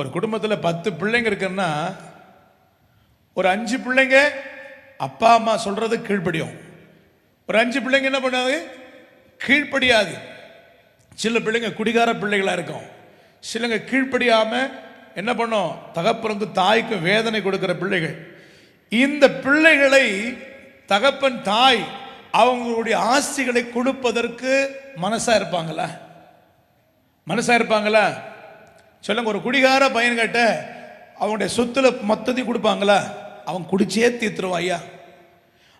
ஒரு குடும்பத்தில் பத்து பிள்ளைங்க இருக்குன்னா ஒரு அஞ்சு பிள்ளைங்க அப்பா அம்மா சொல்றது கீழ்ப்படியும். ஒரு அஞ்சு பிள்ளைங்க என்ன பண்ணாது? கீழ்ப்படியாது. சில பிள்ளைங்க குடிகார பிள்ளைகளாக இருக்கும். சிலங்க கீழ்ப்படியாமல் என்ன பண்ணும்? தகப்பனுக்கு தாய்க்கு வேதனை கொடுக்குற பிள்ளைகள். இந்த பிள்ளைகளை தகப்பன் தாய் அவங்களுடைய ஆஸ்திகளை கொடுப்பதற்கு மனசாக இருப்பாங்களா? மனசாக இருப்பாங்களா? சொல்லுங்க ஒரு குடிகார பையன்கிட்ட அவனுடைய சொத்துல மொத்தத்தையும் கொடுப்பாங்களா? அவன் குடிச்சே தீர்த்துருவான் ஐயா.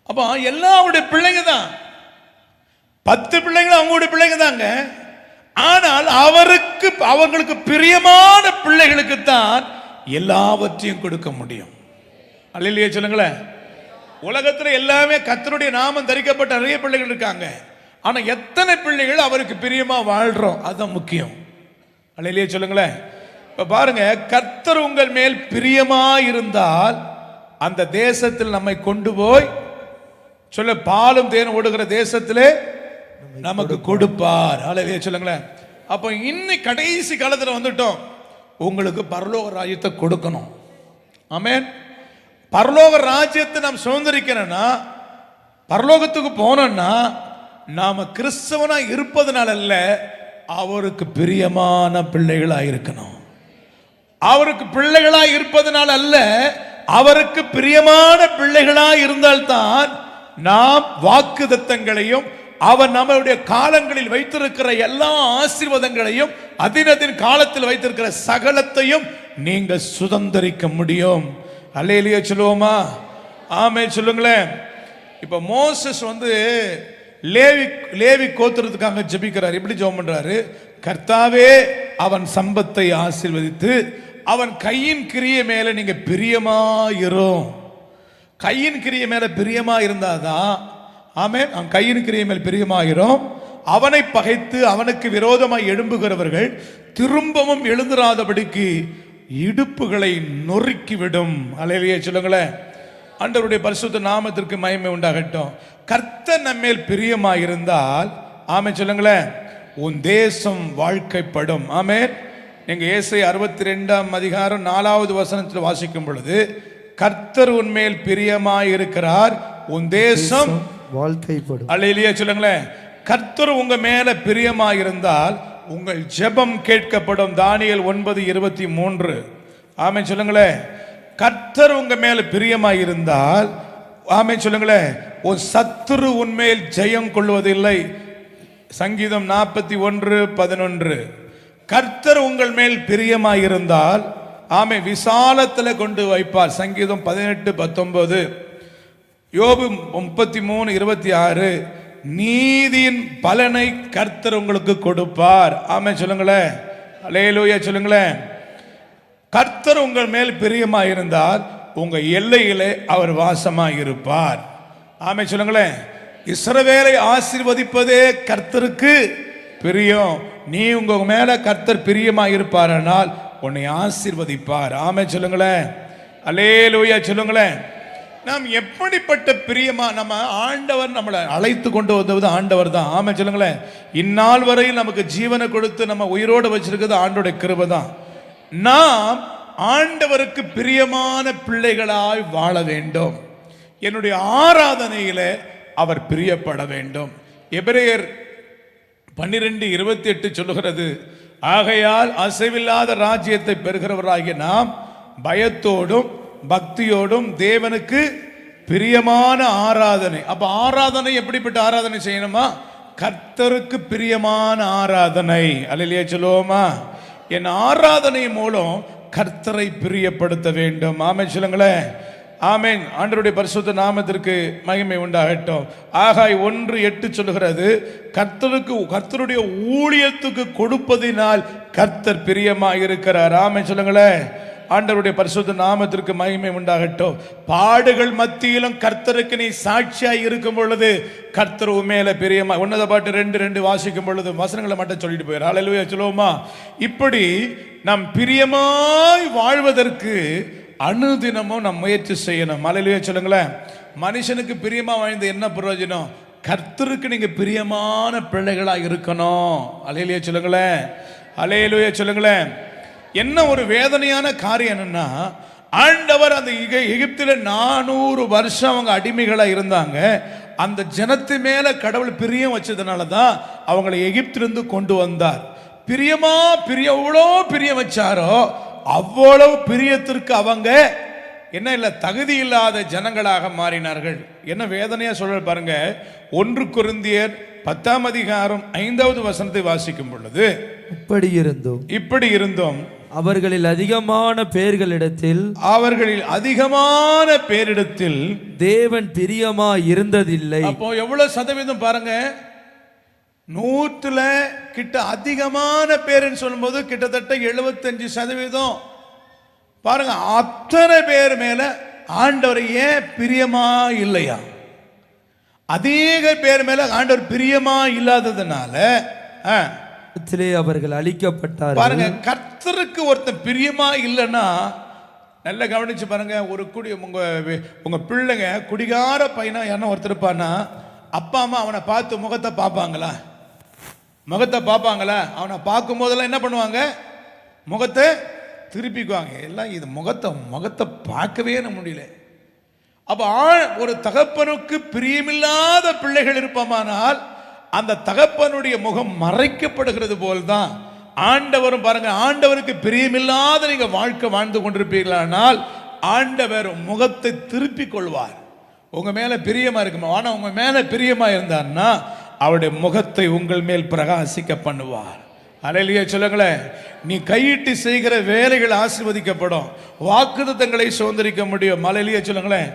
அப்போ எல்லாம் அவனுடைய பிள்ளைங்க தான். பத்து பிள்ளைங்களும் அவங்களுடைய பிள்ளைங்க தாங்க. ஆனால் அவருக்கு அவங்களுக்கு பிரியமான பிள்ளைகளுக்கு தான் எல்லாவற்றையும் கொடுக்க முடியும். அல்லையே சொல்லுங்களேன். உலகத்தில் எல்லாமே கத்தருடைய நாமம் தரிக்கப்பட்ட நிறைய பிள்ளைகள் இருக்காங்க. ஆனால் எத்தனை பிள்ளைகள் அவருக்கு பிரியமாக வாழ்கிறோம் அதுதான் முக்கியம். அல்லையே சொல்லுங்களேன். இப்போ பாருங்க கர்த்தர் உங்கள் மேல் பிரியமா இருந்தால் அந்த தேசத்தில் நம்மை கொண்டு போய் சொல்ல பாலும் தேன் ஓடுகிற தேசத்திலே நமக்கு கொடுப்பார். அழகே சொல்லுங்களேன். அப்போ இன்னைக்கு கடைசி காலத்தில் வந்துட்டோம். உங்களுக்கு பரலோக ராஜ்யத்தை கொடுக்கணும். ஆமேன். பரலோக ராஜ்யத்தை நாம் சுதந்திரிக்கணும்னா பரலோகத்துக்கு போனோம்னா நாம கிறிஸ்தவனாக இருப்பதனால அல்ல அவருக்கு பிரியமான பிள்ளைகளாக இருக்கணும் அவருக்கு பிள்ளைகளாய் இருப்பதனால் அல்ல அவருக்கு பிரியமான பிள்ளைகளாய் இருந்தால்தான் நாம் வாக்குதத்தங்களையும் அவர் நம்மளுடைய காலங்களில் வைத்திருக்கிற எல்லா ஆசீர்வாதங்களையும் அதினதின் காலத்தில் வைத்திருக்கிற சகலத்தையும் நீங்க சுதந்திரிக்க முடியும். அல்லையிலேயே சொல்லுவோமா? ஆமே சொல்லுங்களேன். இப்ப மோசஸ் வந்து லேவி லேவி கோத்துறதுக்காக ஜெபிக்கிறார். எப்படி ஜெபம் பண்றாரு? கர்த்தாவே அவன் சம்பத்தை ஆசிர்வதித்து அவன் கையின் கிரியை மேல நீங்க பிரியமாயிரும். கையின் கிரியை மேல பிரியமா இருந்தாதான் ஆமே அவன் கையின் கிரிய மேல் பிரியமாயிரும். அவனை பகைத்து அவனுக்கு விரோதமாய் எழும்புகிறவர்கள் திரும்பவும் எழுந்துராதபடிக்கு இடுப்புகளை நொறுக்கிவிடும். அலையிலேயே சொல்லுங்களேன். ஆண்டவருடைய பரிசுத்த நாமத்திற்கு மயமை உண்டாகட்டும். கர்த்தர் நம்மேல் பிரியமாயிருந்தால் ஆமே சொல்லுங்களேன் உன் தேசம் வாழ்க்கைப்படும். ஆமே நீங்க ஏசை அறுபத்தி ரெண்டாம் அதிகாரம் நாலாவது வசனத்தில் வாசிக்கும் பொழுது கர்த்தர் உன்மேல் பிரியமாயிருக்கிறார் உன் தேசம் வாழ்க்கைப்படும். அல்லையிலேயே சொல்லுங்களேன். கர்த்தர் உங்க மேல பிரியமாயிருந்தால் உங்கள் ஜெபம் கேட்கப்படும். தானியல் ஒன்பது இருபத்தி மூன்று. ஆமென் சொல்லுங்களேன். கர்த்தர் உங்க மேல பிரியமாயிருந்தால் ஆமென் சொல்லுங்களேன் ஒரு சத்துரு உன்மேல் ஜெயம் கொள்வதில்லை. சங்கீதம் நாற்பத்தி ஒன்று பதினொன்று. கர்த்தர் உங்கள் மேல் பிரியமாயிருந்தால் ஆமை விசாலத்தில் கொண்டு வைப்பார். சங்கீதம் பதினெட்டு பத்தொன்பது. யோபு முப்பத்தி மூணு இருபத்தி ஆறு நீதியின் பலனை கர்த்தர் உங்களுக்கு கொடுப்பார். ஆமே சொல்லுங்களேன். அலையலூயா சொல்லுங்களேன். கர்த்தர் உங்கள் மேல் பிரியமா இருந்தால் உங்கள் எல்லையிலே அவர் வாசமாக இருப்பார் ஆமே சொல்லுங்களேன். இஸ்ரவேலை ஆசீர்வதிப்பதே கர்த்தருக்கு பிரியம். நீ உங்க மேல கர்த்தர் பிரியமா இருப்பாரனால் உன்னை ஆசிர்வதிப்பார். ஆமே சொல்லுங்களேன். அலேலூயா சொல்லுங்களேன். நாம் எப்படிப்பட்ட பிரியமா நம்ம ஆண்டவர் நம்மளை அழைத்து கொண்டு வந்தது ஆண்டவர் தான். ஆமே சொல்லுங்களேன். இந்நாள் வரையில் நமக்கு ஜீவனை கொடுத்து நம்ம உயிரோடு வச்சிருக்கிறது ஆண்டோட கிருபை தான். நாம் ஆண்டவருக்கு பிரியமான பிள்ளைகளாய் வாழ வேண்டும். என்னுடைய ஆராதனையில அவர் பிரியப்பட வேண்டும். எபிரேயர் பன்னிரெண்டு இருபத்தி எட்டு சொல்லுகிறது ஆகையால் அசைவில்லாத ராஜ்யத்தை பெறுகிறவராகிய நாம் பயத்தோடும் பக்தியோடும் தேவனுக்கு பிரியமான ஆராதனை. அப்ப ஆராதனை எப்படிப்பட்ட ஆராதனை செய்யணுமா? கர்த்தருக்கு பிரியமான ஆராதனை. அல்லையா சொல்லுவோமா? என் ஆராதனை மூலம் கர்த்தரை பிரியப்படுத்த வேண்டும். ஆமே சொல்லுங்களேன். ஆமேன். ஆண்டருடைய பரிசுத்த நாமத்திற்கு மகிமை உண்டாகட்டும். ஆகாய் ஒன்று எட்டு சொல்லுகிறது கர்த்தருக்கு கர்த்தருடைய ஊழியத்துக்கு கொடுப்பதினால் கர்த்தர் பிரியமாக இருக்கிறார் ஆமென். சொல்லுங்களேன். ஆண்டவருடைய பரிசுத்த நாமத்திற்கு மகிமை உண்டாகட்டும். பாடுகள் மத்தியிலும் கர்த்தருக்கு நீ சாட்சியாய் இருக்கும் பொழுது கர்த்தர் உண்மையில பிரியமா உன்னத பாட்டு ரெண்டு ரெண்டு வாசிக்கும் பொழுது வசனங்களை மட்டும் சொல்லிட்டு போயிடும் அலையிலுயா சொல்லுவோமா? இப்படி நம் பிரியமாய் வாழ்வதற்கு அனுதினமும் நம்ம முயற்சி செய்யணும். மலையிலேயே சொல்லுங்களேன். மனுஷனுக்கு பிரியமா வாழ்ந்த என்ன பிரயோஜனம்? கர்த்தருக்கு நீங்க பிரியமான பிள்ளைகளாக இருக்கணும். அலையிலேயே சொல்லுங்களேன். அலையிலேயே சொல்லுங்களேன். என்ன ஒரு வேதனையான காரியம் என்னன்னா ஆண்டவர் அந்த எக- எகிப்தில நானூறு வருஷம் அவங்க அடிமைகளாக இருந்தாங்க. அந்த ஜனத்து மேல கடவுள் பிரியம் வச்சதுனால தான் அவங்களை எகிப்திலிருந்து கொண்டு வந்தார். பிரியமா பிரிய எவ்வளோ பிரியம் வச்சாரோ அவ்வளவு பிரியத்திற்கு அவங்க என்ன இல்லை தகுதி இல்லாத ஜனங்களாக மாறினார்கள். என்ன வேதனையா சொல்ற பாருங்க. ஒன்று குருந்தியர் பத்தாம் அதிகாரம் ஐந்தாவது வசனத்தை வாசிக்கும் பொழுது இப்படி இருந்தும். இப்படி இருந்தோம். அவர்களில் அதிகமான பேர்களிடத்தில் அவர்களில் அதிகமான பேரிடத்தில் தேவன் பிரியமா இருந்ததில்லை. அப்போ எவ்வளவு சதவீதம் பாருங்க. நூற்றுல கிட்ட அதிகமான பேருன்னு சொல்லும்போது கிட்டத்தட்ட எழுபத்தஞ்சு சதவீதம். பாருங்க அத்தனை பேர் மேல ஆண்டவர் ஏன் பிரியமா இல்லையா? அதிக பேர் மேல ஆண்டவர் பிரியமா இல்லாததுனால அவர்கள் அழிக்கப்பட்டார்கள். பாருங்க கர்த்தருக்கு ஒருத்தன் பிரியமா இல்லைன்னா நல்லா கவனிச்சு பாருங்க ஒரு குடி உங்க உங்க பிள்ளைங்க குடிகார பையனா யாரும் ஒருத்தர் இருப்பானா அப்பா அம்மா அவனை பார்த்து முகத்தை பார்ப்பாங்களா? முகத்தை பார்ப்பாங்களா? அவனை பார்க்கும் போதெல்லாம் என்ன பண்ணுவாங்க? முகத்தை திருப்பிக்குவாங்க. எல்லாம் இது முகத்தை முகத்தை பார்க்கவே நம்ம முடியல. அப்போ ஆள் ஒரு தகப்பனுக்கு பிரியமில்லாத பிள்ளைகள் இருப்போமானால் அந்த தகப்பனுடைய முகம் மறைக்கப்படுகிறது போல்தான். ஆண்டவரும் பாருங்க ஆண்டவருக்கு பிரியமில்லாத நீங்க வாழ்க்கை வாழ்ந்து கொண்டிருப்பீர்களானால் ஆண்டவர் முகத்தை திருப்பிக் கொள்வார். உங்க மேல பிரியமா இருக்குமா? ஆனா உங்க மேல பிரியமா இருந்தார்னா அவருடைய முகத்தை உங்கள் மேல் பிரகாசிக்க பண்ணுவார். அலையிலேயே சொல்லுங்களேன் நீ கையிட்டு செய்கிற வேலைகள் ஆசிர்வதிக்கப்படும். வாக்குத்தத்தங்களை சுதந்திரிக்க முடியும். மலையிலேயே சொல்லுங்களேன்